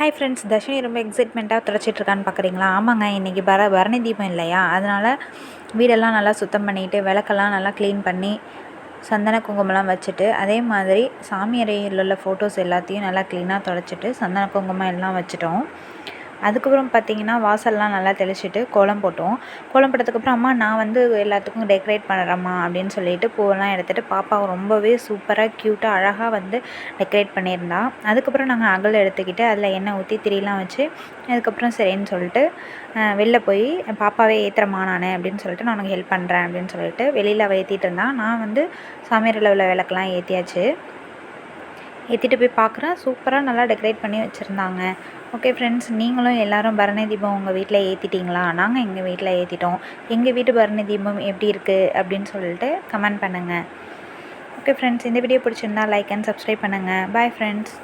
Hi friends Dharshini ரொம்ப எக்ஸைட்மெண்ட்டாக துடைச்சிட்ருக்கான்னு பார்க்குறீங்களா ஆமாங்க இன்றைக்கி பர பரணி தீபம் இல்லையா? அதனால் வீடெல்லாம் நல்லா சுத்தம் பண்ணிவிட்டு விளக்கெல்லாம் நல்லா க்ளீன் பண்ணி சந்தன குங்குமம்லாம் வச்சுட்டு அதே மாதிரி சாமி அறையில் உள்ள ஃபோட்டோஸ் எல்லாத்தையும் நல்லா க்ளீனாக துடைச்சிட்டு சந்தன குங்குமம் எல்லாம் வச்சுட்டோம். அதுக்கப்புறம் பார்த்திங்கன்னா வாசல்லாம் நல்லா தெளிச்சிட்டு கோலம் போட்டோம். கோலம் போட்டதுக்கப்புறம் அம்மா நான் வந்து எல்லாத்துக்கும் டெக்கரேட் பண்ணுறேம்மா அப்படின்னு சொல்லிட்டு பூவெல்லாம் எடுத்துகிட்டு பாப்பாவை ரொம்பவே சூப்பராக க்யூட்டாக அழகாக வந்து டெக்கரேட் பண்ணியிருந்தா. அதுக்கப்புறம் நாங்கள் அகல் எடுத்துக்கிட்டு அதில் எண்ணெய் ஊற்றி திரியெலாம் வச்சு அதுக்கப்புறம் சரின்னு சொல்லிட்டு வெளில போய் பாப்பாவே ஏற்றுறமா நான் அப்படின்னு சொல்லிட்டு நான் உனக்கு ஹெல்ப் பண்ணுறேன் அப்படின்னு சொல்லிட்டு வெளியில் அவள் ஏற்றிட்டு இருந்தான் நான் வந்து சமையல் உள்ள விளக்கெலாம் ஏற்றியாச்சு ஏற்றிட்டு போய் பார்க்குறேன் சூப்பராக நல்லா டெக்கரேட் பண்ணி வச்சுருந்தாங்க. ஓகே ஃப்ரெண்ட்ஸ் நீங்களும் எல்லோரும் பரணி தீபம் உங்கள் வீட்டில் ஏற்றிட்டீங்களா நாங்கள் எங்கள் வீட்டில் ஏற்றிட்டோம் எங்கள் வீட்டு பரணி தீபம் எப்படி இருக்குது அப்படின்னு சொல்லிட்டு கமெண்ட் பண்ணுங்கள் ஓகே ஃப்ரெண்ட்ஸ் இந்த வீடியோ பிடிச்சிருந்தா லைக் அண்ட் சப்ஸ்கிரைப் பண்ணுங்கள் பாய் ஃப்ரெண்ட்ஸ்